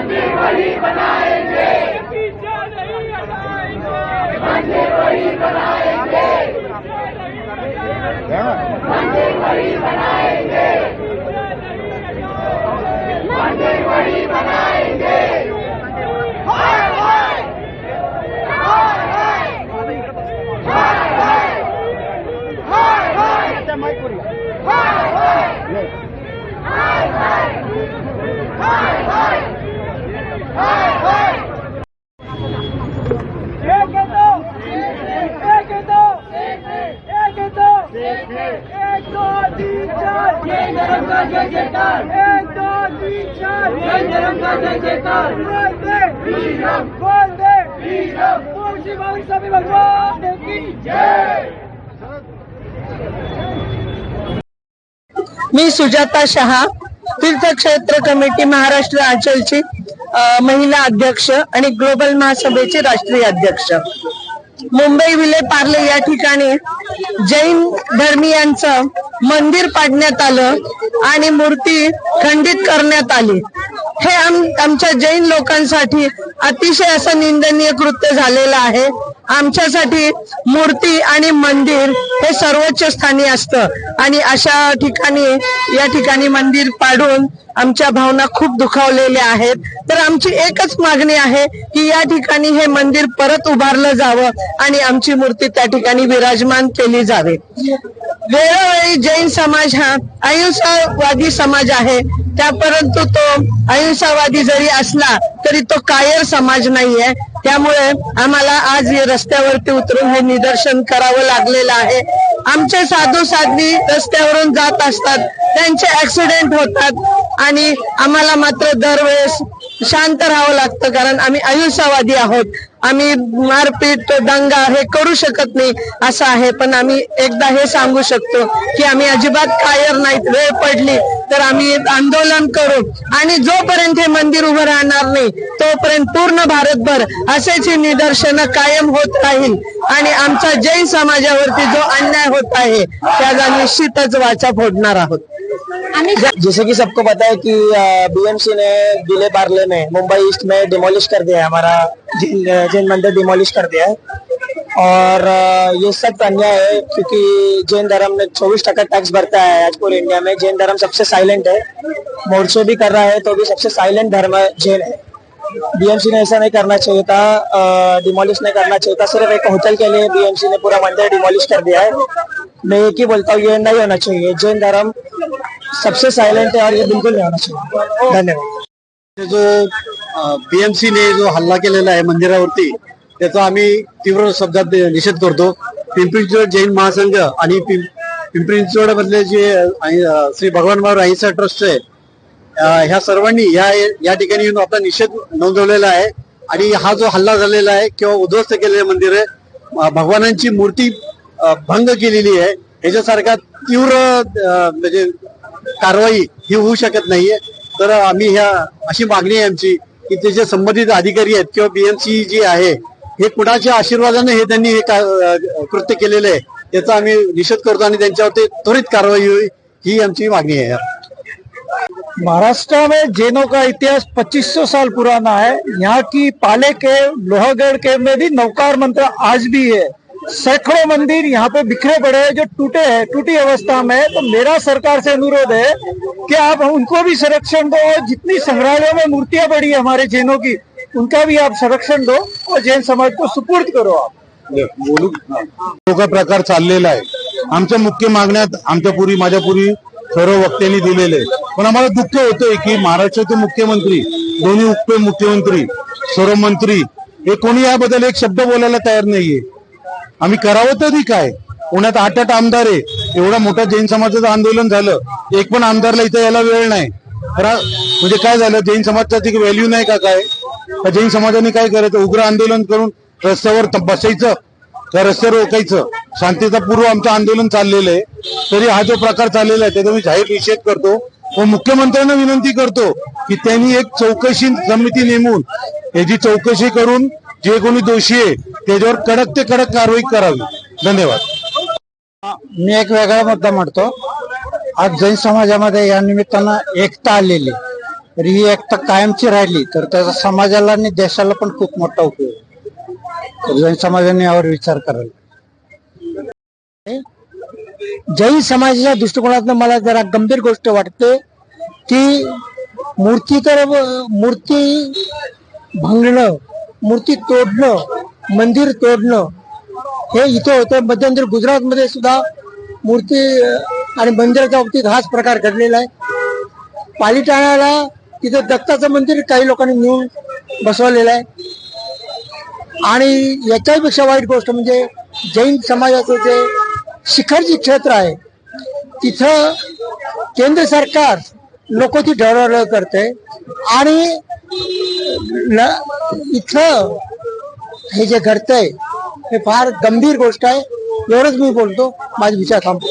मंदिर वही बनाएँगे। पीछा नहीं हटाएँगे मंदिर वही बनाएँगे। मंदिर वही बनाएँगे मंदिर वही बनाएँगे माइपुरी हाय हाय हाय हाय हाय हाय एक तीन चार जय जय जयकार एक तीन चार जय जय जयकार बोल दे बोल दे तुळशी भावी स्वामी भगवान की जय मी सुजाता शहा तीर्थक्षेत्र कमिटी महाराष्ट्र राज्याची महिला अध्यक्ष आणि ग्लोबल महासभेचे राष्ट्रीय अध्यक्ष. मुंबई विले पार्ले या ठिकाणी जैन धर्मियांचं मंदिर पाडण्यात आलं आणि मूर्ती खंडित करण्यात आली. हे आमच्या जैन लोकांसाठी अतिशय असं निंदनीय कृत्य झालेलं आहे. आमच्यासाठी मूर्ती आणि मंदिर हे सर्वोच्च स्थानी असतं. आणि अशा ठिकाणी या ठिकाणी मंदिर पाडून आमच्या भावना खूप दुखावलेल्या आहेत. तर आमची एकच मागणी आहे की या ठिकाणी हे मंदिर परत उभारलं जावं आणि आमची मूर्ती त्या ठिकाणी विराजमान केली जावे. वेळोवेळी जैन समाज हा अहिंसावादी समाज आहे. त्या परंतु तो अहिंसावादी जरी असला तरी तो कायर समाज नाहीये. त्यामुळे आम्हाला आज हे रस्त्यावरती उतरून हे निदर्शन करावं लागलेलं आहे. आमचे साधू साधवी रस्त्यावरून जात असतात त्यांचे ऍक्सिडेंट होतात आणि आम्हाला मात्र दरवेळेस शांत राहावं लागतं कारण आम्ही अहिंसावादी आहोत. आम्ही मारपीट दंगा हे करू शकत नाही असं आहे. पण आम्ही एकदा हे सांगू शकतो की आम्ही अजिबात कायर नाहीत. वेळ पडली तर आम्ही आंदोलन करू. आणि जोपर्यंत हे मंदिर उभं राहणार नाही तोपर्यंत पूर्ण भारतभर असेच ही निदर्शनं कायम होत राहील. आणि आमच्या जैन समाजावरती जो अन्याय होत आहे त्याचा निश्चितच वाचा फोडणार आहोत. जैसे कि सबको पता है कि बीएमसी ने दिले पार्ले में मुंबई ईस्ट में डिमोलिश कर दिया है हमारा जैन जैन मंदिर डिमोलिश कर दिया है। और ये सख्त अन्याय है, क्योंकि जैन धर्म में चौबीस टका टैक्स भरता है आज पूरे इंडिया में। जैन धर्म सबसे साइलेंट है। मोर्चो भी कर रहा है तो भी सबसे साइलेंट धर्म जैन है। बीएमसी ने ऐसा नहीं करना चाहिए था डिमोलिश नहीं करना चाहिए था, सिर्फ़ एक होटल के लिए बीएमसी ने पूरा मंदिर डिमोलिश कर दिया है। मैं एक ही बोलता हूँ, ये नहीं होना चाहिए। जैन धर्म सबसे साइलेंट है और ये बिल्कुल नहीं होना चाहिए। धन्यवाद। जो बीएमसी ने जो हल्ला के केलेला आहे मंदिरावरती त्याचा आम्ही तीव्र शब्दात निषेध करतो. पिंपरी चिंचवड जैन महासंघ आणि पिंपरी चिंचवड मधले जे श्री भगवान महावर अहिंसा ट्रस्ट आहे ह्या सर्वांनी या या ठिकाणी येऊन आपला निषेध नोंदवलेला आहे. आणि हा जो हल्ला झालेला आहे किंवा उद्ध्वस्त केलेले मंदिर आहे भगवानांची मूर्ती भंग केलेली आहे. ह्याच्यासारखा तीव्र म्हणजे कारवाई ही होऊ शकत नाहीये. तर आम्ही ह्या अशी मागणी आहे आमची की ते जे संबंधित अधिकारी आहेत किंवा बीएमसी जी आहे हे कुणाच्या आशीर्वादाने हे त्यांनी हे कृत्य केलेलं आहे. याचा आम्ही निषेध करतो आणि त्यांच्यावरती त्वरित कारवाई होईल ही आमची मागणी आहे. महाराष्ट्र में जैनों का इतिहास 2500 साल पुराना है यहाँ की पाले के लोहागढ़ के में भी नौकार मंत्र आज भी है. सैकड़ों मंदिर यहाँ पे बिखरे पड़े हैं जो टूटे हैं टूटी अवस्था में तो मेरा सरकार से अनुरोध है कि आप उनको भी संरक्षण दो और जितनी संग्रहालयों में मूर्तियां पड़ी है हमारे जैनों की उनका भी आप संरक्षण दो और जैन समाज को सुपूर्द करो आप। जो प्रकार चाललेला आहे. आमच्या मुख्य मागण्यात आमच्या पुरी माझ्या पुरी सर्व वक्त्यांनी दिलेले पण आम्हाला दुःख होतंय की महाराष्ट्राचे मुख्यमंत्री दोन्ही उपमुख्यमंत्री सर्व मंत्री हे कोणी याबद्दल एक शब्द बोलायला तयार नाहीये. आम्ही करावं तरी काय? पुण्यात आठ आठ आमदार आहे. एवढा मोठा जैन समाजाचं आंदोलन झालं. एक पण आमदारला इथं यायला वेळ नाही. म्हणजे काय झालं? जैन समाजाची व्हॅल्यू नाही का काय? का जैन समाजाने काय करायचं? उग्र आंदोलन करून रस्त्यावर बसायचं. त्या रस्त्यावर रोखायचं शांतीचा पूर्व आमचं आंदोलन चाललेलं आहे. तरी हा जो प्रकार चाललेला आहे त्याचा मी जाहीर निषेध करतो. व मुख्यमंत्र्यांना विनंती करतो की त्यांनी एक चौकशी समिती नेमून याची चौकशी करून जे कोणी दोषी आहे त्याच्यावर कडक ते कडक कारवाई करावी. धन्यवाद. मी एक वेगळा मुद्दा म्हणतो. आज जैन समाजामध्ये या निमित्तानं एकता आलेली तर ही एकता कायमची राहिली तर त्याचा समाजाला आणि देशाला पण खूप मोठा उपयोग. आहे. जैन समाजाने यावर विचार करायला. जैन समाजाच्या दृष्टिकोनातून मला जरा गंभीर गोष्ट वाटते की मूर्ती तर मूर्ती भांगणं मूर्ती तोडणं मंदिर तोडणं हे इथे होतं. मध्यंतर गुजरातमध्ये सुद्धा मूर्ती आणि मंदिराच्या बाबतीत हाच प्रकार घडलेला आहे. पालिटाण्याला तिथे दत्ताचं मंदिर काही लोकांनी मिळून बसवलेलं आहे. आणि याच्यापेक्षा वाईट गोष्ट म्हणजे जैन समाजाचं जे शिखरजी क्षेत्र आहे तिथं केंद्र सरकार लोक ती ढवळाढवळ करते. आणि न- इथं हे जे घडतंय हे फार गंभीर गोष्ट आहे. एवढंच मी बोलतो. माझे विचार थांबतो.